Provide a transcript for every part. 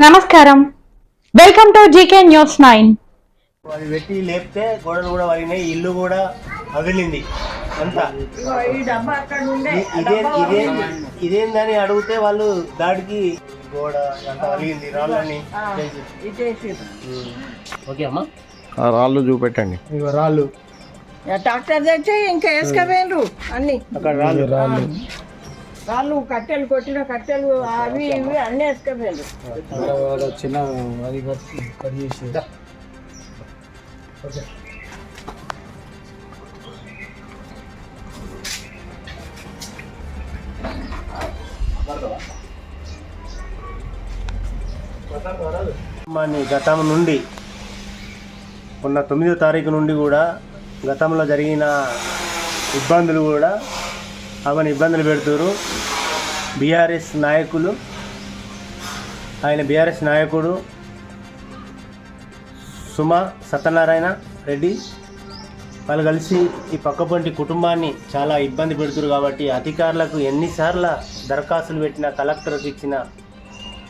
నమస్కారం. Welcome to GK news nine అది పెట్టి లేపితే గోడలు కూడా వలిగినాయి ఇల్లు కూడా పగిలింది. అంతా. ఇదే ఇదే ఇదేందని అడిగితే వాళ్ళు దాడికి గోడ అంతా వలిగింది రాళ్ళని ఓకే అమ్మా. ఆ రాళ్ళు చూపెట్టండి. ఇగో రాళ్ళు. డాక్టర్ తెచ్చి ఇంకా వేసుకపోయినరు అన్ని. అక్కడ రాళ్ళు. రాళ్ళు. వాళ్ళు కట్టెలు కొట్టిన కట్టెలు అవి ఇవి అన్ని వేసుకపోయినరు చిన్న అది కట్ చేసి ఓకే మన గతం నుండి మొన్న తొమ్మిదో తారీఖు నుండి కూడా గతంలో జరిగిన ఇబ్బందులు కూడా ఆమెను ఇబ్బందులు పెడుతురు బీఆర్ఎస్ నాయకులు ఆయన బీఆర్ఎస్ నాయకుడు సుమ సత్యనారాయణ రెడ్డి వాళ్ళు కలిసి ఈ పక్కపొంటి కుటుంబాన్ని చాలా ఇబ్బంది పెడుతురు కాబట్టి అధికారులకు ఎన్నిసార్లు దరఖాస్తులు పెట్టిన కలెక్టర్కి ఇచ్చిన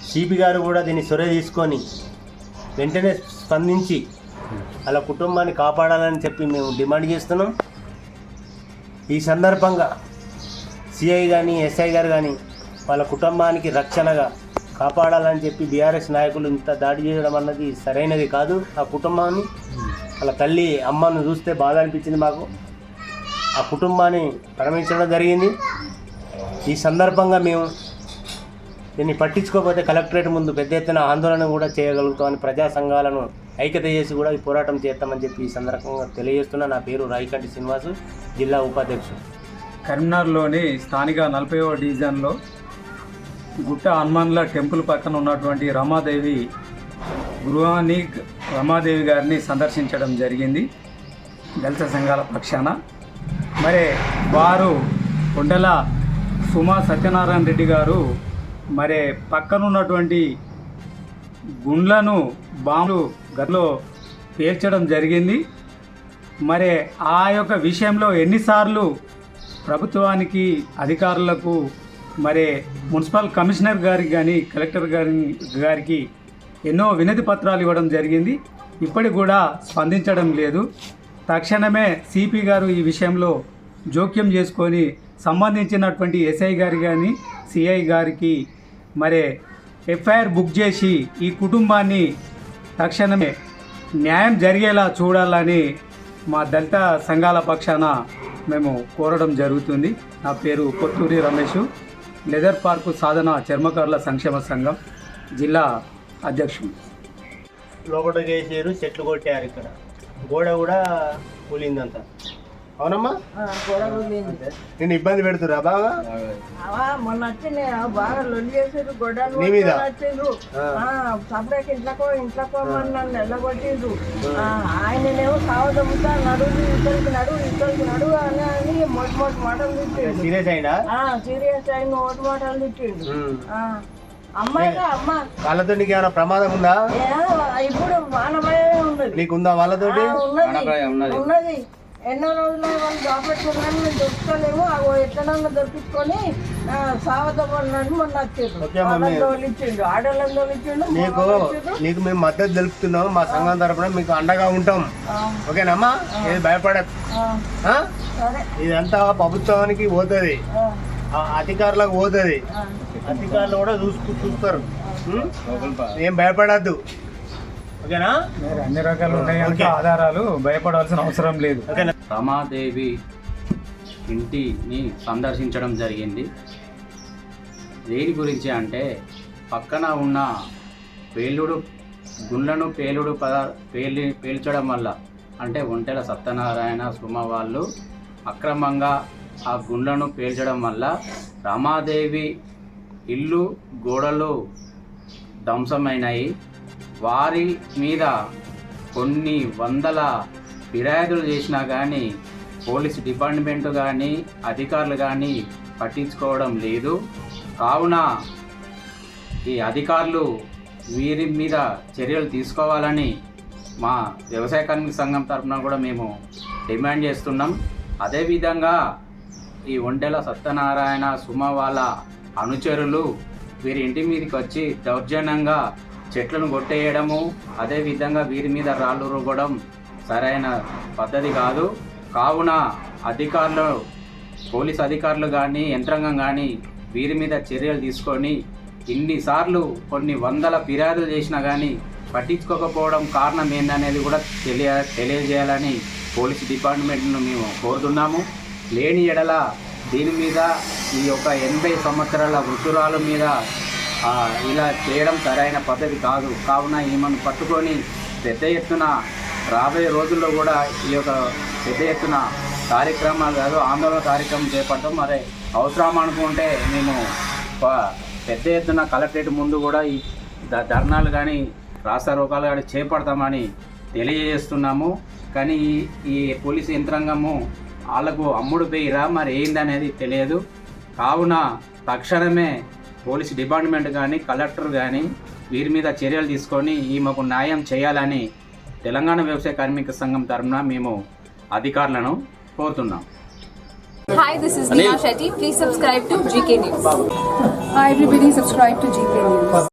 సిపి గారు కూడా దీన్ని సొర తీసుకొని వెంటనే స్పందించి వాళ్ళ కుటుంబాన్ని కాపాడాలని చెప్పి మేము డిమాండ్ చేస్తున్నాం. ఈ సందర్భంగా సిఐ కానీ ఎస్ఐ గారు కానీ వాళ్ళ కుటుంబానికి రక్షణగా కాపాడాలని చెప్పి బీఆర్ఎస్ నాయకులు ఇంత దాడి చేయడం అన్నది సరైనది కాదు. ఆ కుటుంబాన్ని వాళ్ళ తల్లి అమ్మను చూస్తే బాధ అనిపించింది మాకు. ఆ కుటుంబాన్ని పరమించడం జరిగింది. ఈ సందర్భంగా మేము దీన్ని పట్టించుకోకపోతే కలెక్టరేట్ ముందు పెద్ద ఎత్తున ఆందోళన కూడా చేయగలుగుతామని ప్రజా సంఘాలను ఐక్యత చేసి కూడా ఈ పోరాటం చేస్తామని చెప్పి ఈ సందర్భంగా తెలియజేస్తున్నా. నా పేరు రాయికంటి శ్రీనివాసు జిల్లా ఉపాధ్యక్షుడు. కరీంనగర్లోని స్థానిక నలభైవ డివిజన్లో గుట్ట హనుమాన్ల టెంపుల్ పక్కన ఉన్నటువంటి రమాదేవి గృహాన్ని రమాదేవి గారిని సందర్శించడం జరిగింది దళిత సంఘాల పక్షాన. మరి వారు కొండల సుమా సత్యనారాయణ రెడ్డి గారు మరి పక్కనున్నటువంటి గుండ్లను బాంబులు గదిలో పేర్చడం జరిగింది. మరి ఆ యొక్క విషయంలో ఎన్నిసార్లు ప్రభుత్వానికి అధికారులకు మరి మున్సిపల్ కమిషనర్ గారికి కానీ కలెక్టర్ గారి గారికి ఎన్నో వినతి పత్రాలు ఇవ్వడం జరిగింది. ఇప్పటికి కూడా స్పందించడం లేదు. తక్షణమే సిపి గారు ఈ విషయంలో జోక్యం చేసుకొని సంబంధించినటువంటి ఎస్ఐ గారి కానీ సిఐ గారికి మరి ఎఫ్ఐఆర్ బుక్ చేసి ఈ కుటుంబాన్ని తక్షణమే న్యాయం జరిగేలా చూడాలని మా దళిత సంఘాల పక్షాన మేము కోరడం జరుగుతుంది. నా పేరు కొత్తూరి రమేష్. లెదర్ పార్కు సాధన చర్మకారుల సంక్షేమ సంఘం జిల్లా అధ్యక్షుడు. లోపల వేసారు చెట్లు కొట్టారు ఇక్కడ. గోడ కూడా కూలిందంతా. అవునమ్మా. నేను ఇబ్బంది పెడుతురా బాగా అవా మొన్న వచ్చింది బాగా లొల్లి చేసారు గొడవలు నీ మీద? వచ్చిండ్రు. ఆ. సపరేట్ ఇంట్లోకో ఇంట్లోకో నన్ను ఎల్లగొట్టిండ్రు. ఆ, ఆయననేమో సావదమ్ముతా నడువు ఇద్దరికి నడువు ఇద్దరికి నడువు అని అని మొట్ట మొట్ట మాటలు తిట్టిండు. సీరియస్ అయినా సీరియస్ అయిన ఓటు మాటలు తిట్టిండు. ఆ, అమ్మాయిగా అమ్మ. వాళ్ళతో నీకు ఏమైనా ప్రమాదం ఉందా? ఇప్పుడు మానభయం ఉన్నది. నీకుందా వాళ్ళతోటి? ఉన్నది. ఎన్నో రోజులు వాళ్ళు దాపెట్టుకున్నాను మేము దొరుకుతలేము అవి ఎట్లనన్నా దొరికించుకొని సావదమ్మన్నాడు మొన్న వచ్చాడు ఆడోళ్ళని తోలిచ్చిండు నీకు. నీకు మేము మద్దతు తెలుపుతున్నాం మా సంఘం తరపున మీకు అండగా ఉంటాం. ఓకేనమ్మా ఏది భయపడ ఆ, ఆ? సరే. ఇదంతా ప్రభుత్వానికి పోతుంది. ఆ, అధికారులకు పోతుంది. అధికారులు కూడా చూసుకు చూస్తారు? ఏం భయపడద్దు. ఓకేనా? అన్ని రకాలు ఉన్నాయి. ఆధారాలు భయపడాల్సిన అవసరం లేదు. రమాదేవి ఇంటిని సందర్శించడం జరిగింది. దేని గురించి అంటే పక్కన ఉన్న పేలుడు గుండ్లను పేలుడు పద పేలి పేల్చడం వల్ల అంటే ఒంటెల సత్యనారాయణ సుమ వాళ్ళు అక్రమంగా ఆ గుండ్లను పేల్చడం వల్ల రమాదేవి ఇల్లు గోడలు ధ్వంసమైనాయి. వారి మీద కొన్ని వందల ఫిర్యాదులు చేసినా కానీ పోలీస్ డిపార్ట్మెంట్ కానీ అధికారులు కానీ పట్టించుకోవడం లేదు. కావున ఈ అధికారులు వీరి మీద చర్యలు తీసుకోవాలని మా వ్యవసాయ కార్మిక సంఘం తరఫున కూడా మేము డిమాండ్ చేస్తున్నాం. అదేవిధంగా ఈ ఒంటెల సత్యనారాయణ సుమ వాళ్ళ అనుచరులు వీరి ఇంటి మీదకి వచ్చి దౌర్జన్యంగా చెట్లను కొట్టేయడము అదేవిధంగా వీరి మీద రాళ్ళు రువ్వడం సరైన పద్ధతి కాదు. కావున అధికారులు పోలీస్ అధికారులు కానీ యంత్రాంగం కానీ వీరి మీద చర్యలు తీసుకొని ఇన్నిసార్లు కొన్ని వందల ఫిర్యాదులు చేసినా కానీ పట్టించుకోకపోవడం కారణం ఏందనేది కూడా తెలియ తెలియజేయాలని పోలీస్ డిపార్ట్మెంట్ను మేము కోరుతున్నాము. లేని ఎడల దీని మీద ఈ యొక్క ఎనభై సంవత్సరాల వృద్ధురాల మీద ఇలా చేయడం సరైన పద్ధతి కాదు. కావున ఈమెను పట్టుకొని పెద్ద ఎత్తున రాబోయే రోజుల్లో కూడా ఈ యొక్క పెద్ద ఎత్తున కార్యక్రమాలు కాదు ఆందోళన కార్యక్రమం చేపట్టడం మరి అవసరం అనుకుంటే మేము పెద్ద ఎత్తున కలెక్టరేట్ ముందు కూడా ఈ ధర్నాలు కానీ రాస్తారోకాలు కానీ చేపడతామని తెలియజేస్తున్నాము. కానీ ఈ ఈ పోలీసు యంత్రాంగము వాళ్ళకు అమ్ముడు పోయిరా? మరి ఏందనేది తెలియదు. కావున తక్షణమే పోలీస్ డిపార్ట్మెంట్ కానీ కలెక్టర్ కానీ వీరి మీద చర్యలు తీసుకొని ఈమెకు న్యాయం చేయాలని తెలంగాణ వ్యవసాయ కార్మిక సంఘం తరఫున మేము అధికారులను కోరుతున్నాం Hi, this is Neha Shetty. Please subscribe to GK News. Hi everybody, subscribe to GK News.